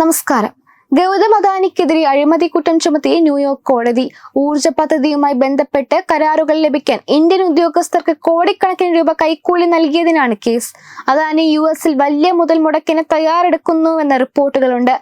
നമസ്കാരം. ഗൗതം അദാനിക്കെതിരെ അഴിമതി കുറ്റം ചുമത്തി ന്യൂയോർക്ക് കോടതി ഊർജ പദ്ധതിയുമായി ബന്ധപ്പെട്ട് കരാറുകൾ ലഭിക്കാൻ ഇന്ത്യൻ ഉദ്യോഗസ്ഥർക്ക് കോടിക്കണക്കിന് രൂപ കൈക്കൂലി നൽകിയതിനാണ് കേസ്. അദാനി യു എസിൽ വലിയ മുതൽ മുടക്കിന് തയ്യാറെടുക്കുന്നുവെന്ന റിപ്പോർട്ടുകളുണ്ട്.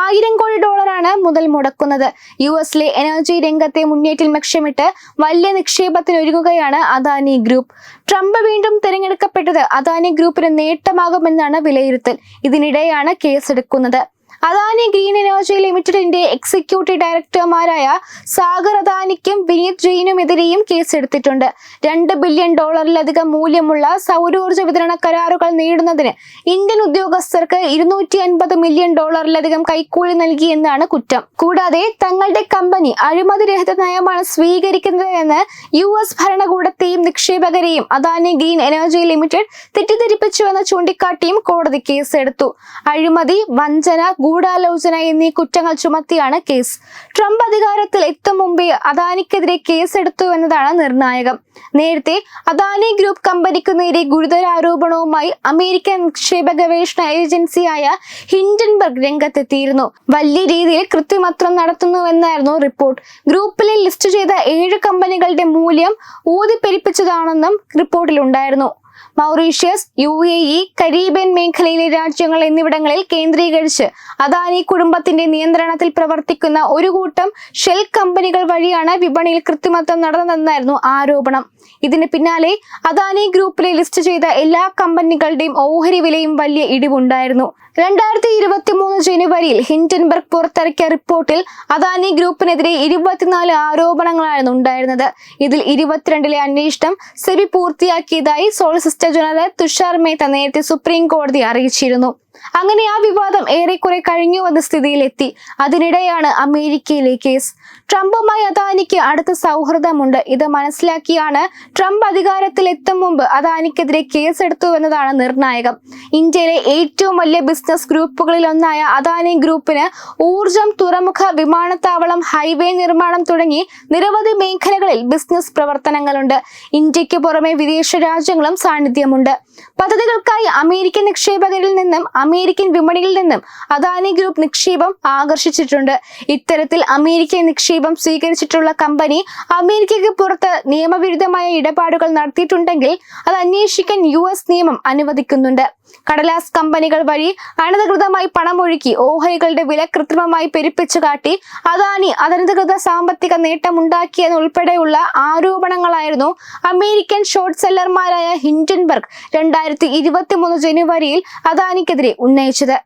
ആയിരം കോടി ഡോളറാണ് മുതൽ മുടക്കുന്നത്. യു എസിലെ എനർജി രംഗത്തെ മുന്നേറ്റം ലക്ഷ്യമിട്ട് വലിയ നിക്ഷേപത്തിന് ഒരുങ്ങുകയാണ് അദാനി ഗ്രൂപ്പ്. ട്രംപ് വീണ്ടും തിരഞ്ഞെടുക്കപ്പെട്ടത് അദാനി ഗ്രൂപ്പിന് നേട്ടമാകുമെന്നാണ് വിലയിരുത്തൽ. ഇതിനിടെയാണ് കേസെടുക്കുന്നത്. അദാനി ഗ്രീൻ എനർജി ലിമിറ്റഡിന്റെ എക്സിക്യൂട്ടീവ് ഡയറക്ടർമാരായ സാഗർ അദാനിക്കും വിനീത് ജെയിനുമെതിരെയും കേസെടുത്തിട്ടുണ്ട്. രണ്ട് ബില്യൺ ഡോളറിലധികം മൂല്യമുള്ള സൗരോർജ വിതരണ കരാറുകൾ നേടുന്നതിന് ഇന്ത്യൻ ഉദ്യോഗസ്ഥർക്ക് ഇരുന്നൂറ്റി അൻപത് മില്യൺ ഡോളറിലധികം കൈക്കൂലി നൽകി എന്നാണ് കുറ്റം. കൂടാതെ തങ്ങളുടെ കമ്പനി അഴിമതി രഹിത നയമാണ് സ്വീകരിക്കുന്നത് എന്ന് യു എസ് ഭരണകൂടത്തെയും നിക്ഷേപകരെയും അദാനി ഗ്രീൻ എനർജി ലിമിറ്റഡ് തെറ്റിദ്ധരിപ്പിച്ചുവെന്ന് ചൂണ്ടിക്കാട്ടിയും കോടതി കേസെടുത്തു. അഴിമതി വഞ്ചന ഗൂഢാലോചന എന്നീ കുറ്റങ്ങൾ ചുമത്തിയാണ് കേസ്. ട്രംപ് അധികാരത്തിൽ എത്തും മുമ്പേ അദാനിക്കെതിരെ കേസെടുത്തു എന്നതാണ് നിർണായകം. നേരത്തെ അദാനി ഗ്രൂപ്പ് കമ്പനിക്ക് നേരെ ഗുരുതര ആരോപണവുമായി അമേരിക്കൻ നിക്ഷേപ ഗവേഷണ ഏജൻസിയായ ഹിൻഡൻബർഗ് രംഗത്തെത്തിയിരുന്നു. വലിയ രീതിയിൽ കൃത്രിമത്വം നടത്തുന്നുവെന്നായിരുന്നു റിപ്പോർട്ട്. ഗ്രൂപ്പിലെ ലിസ്റ്റ് ചെയ്ത ഏഴ് കമ്പനികളുടെ മൂല്യം ഊതിപ്പെരിപ്പിച്ചതാണെന്നും റിപ്പോർട്ടിലുണ്ടായിരുന്നു. Mauritius U A E Caribbean മേഖലയിലെ രാജ്യങ്ങൾ എന്നിവിടങ്ങളിൽ കേന്ദ്രീകരിച്ച് അദാനി കുടുംബത്തിന്റെ നിയന്ത്രണത്തിൽ പ്രവർത്തിക്കുന്ന ഒരു കൂട്ടം ഷെൽ കമ്പനികൾ വഴിയാണ് വിപണിയിൽ കൃത്രിമത്വം നടന്നതെന്നായിരുന്നു ആരോപണം. ഇതിന് പിന്നാലെ അദാനി ഗ്രൂപ്പിലെ ലിസ്റ്റ് ചെയ്ത എല്ലാ കമ്പനികളുടെയും ഓഹരി വിലയും വലിയ ഇടിവുണ്ടായിരുന്നു. രണ്ടായിരത്തി ഇരുപത്തി മൂന്ന് ജനുവരിയിൽ ഹിൻഡൻബർഗ് പുറത്തിറക്കിയ റിപ്പോർട്ടിൽ അദാനി ഗ്രൂപ്പിനെതിരെ ഇരുപത്തിനാല് ആരോപണങ്ങളായിരുന്നു ഉണ്ടായിരുന്നത്. ഇതിൽ ഇരുപത്തിരണ്ടിലെ അന്വേഷണം സെബി പൂർത്തിയാക്കിയതായി സോളിസിറ്റർ ജനറൽ തുഷാർ മേത്ത നേരത്തെ സുപ്രീം കോടതി അറിയിച്ചിരുന്നു. അങ്ങനെ ആ വിവാദം ഏറെക്കുറെ കഴിഞ്ഞുവെന്ന സ്ഥിതിയിലെത്തി. അതിനിടെയാണ് അമേരിക്കയിലെ കേസ്. ട്രംപുമായി അദാനിക്ക് അടുത്ത സൗഹൃദമുണ്ട്. ഇത് മനസ്സിലാക്കിയാണ് ട്രംപ് അധികാരത്തിൽ എത്തും മുമ്പ് അദാനിക്കെതിരെ കേസെടുത്തുവെന്നതാണ് നിർണായകം. ഇന്ത്യയിലെ ഏറ്റവും വലിയ ബിസിനസ് ഗ്രൂപ്പുകളിൽ ഒന്നായ അദാനി ഗ്രൂപ്പിന് ഊർജം തുറമുഖ വിമാനത്താവളം ഹൈവേ നിർമ്മാണം തുടങ്ങി നിരവധി മേഖലകളിൽ ബിസിനസ് പ്രവർത്തനങ്ങളുണ്ട്. ഇന്ത്യയ്ക്ക് പുറമെ വിദേശ രാജ്യങ്ങളും സാന്നിധ്യമുണ്ട്. പദ്ധതികൾക്കായി അമേരിക്കൻ നിക്ഷേപകരിൽ നിന്നും അമേരിക്കൻ വിപണിയിൽ നിന്നും അദാനി ഗ്രൂപ്പ് നിക്ഷേപം ആകർഷിച്ചിട്ടുണ്ട്. ഇത്തരത്തിൽ അമേരിക്കൻ നിക്ഷേപം സ്വീകരിച്ചിട്ടുള്ള കമ്പനി അമേരിക്കയ്ക്ക് പുറത്ത് നിയമവിരുദ്ധമായ ഇടപാടുകൾ നടത്തിയിട്ടുണ്ടെങ്കിൽ അത് അന്വേഷിക്കാൻ യു നിയമം അനുവദിക്കുന്നുണ്ട്. കടലാസ് കമ്പനികൾ വഴി അനധികൃതമായി പണമൊഴുക്കി ഓഹരികളുടെ വില കൃത്രിമമായി പെരുപ്പിച്ചു കാട്ടി അദാനി അനധികൃത സാമ്പത്തിക നേട്ടമുണ്ടാക്കിയെന്നുൾപ്പെടെയുള്ള ആരോപണങ്ങളായിരുന്നു അമേരിക്കൻ ഷോർട്ട് സെല്ലർമാരായ ഹിൻഡൻബർഗ് രണ്ടായിരത്തി ഇരുപത്തി മൂന്ന് ജനുവരിയിൽ അദാനിക്കെതിരെ ഉന്നയിച്ചത്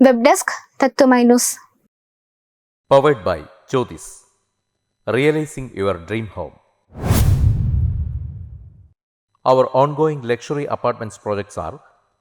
വെബ് ഡെസ്ക് തത്വമൈ Powered by Jyotis. Realizing your dream home. Our ongoing luxury apartments projects are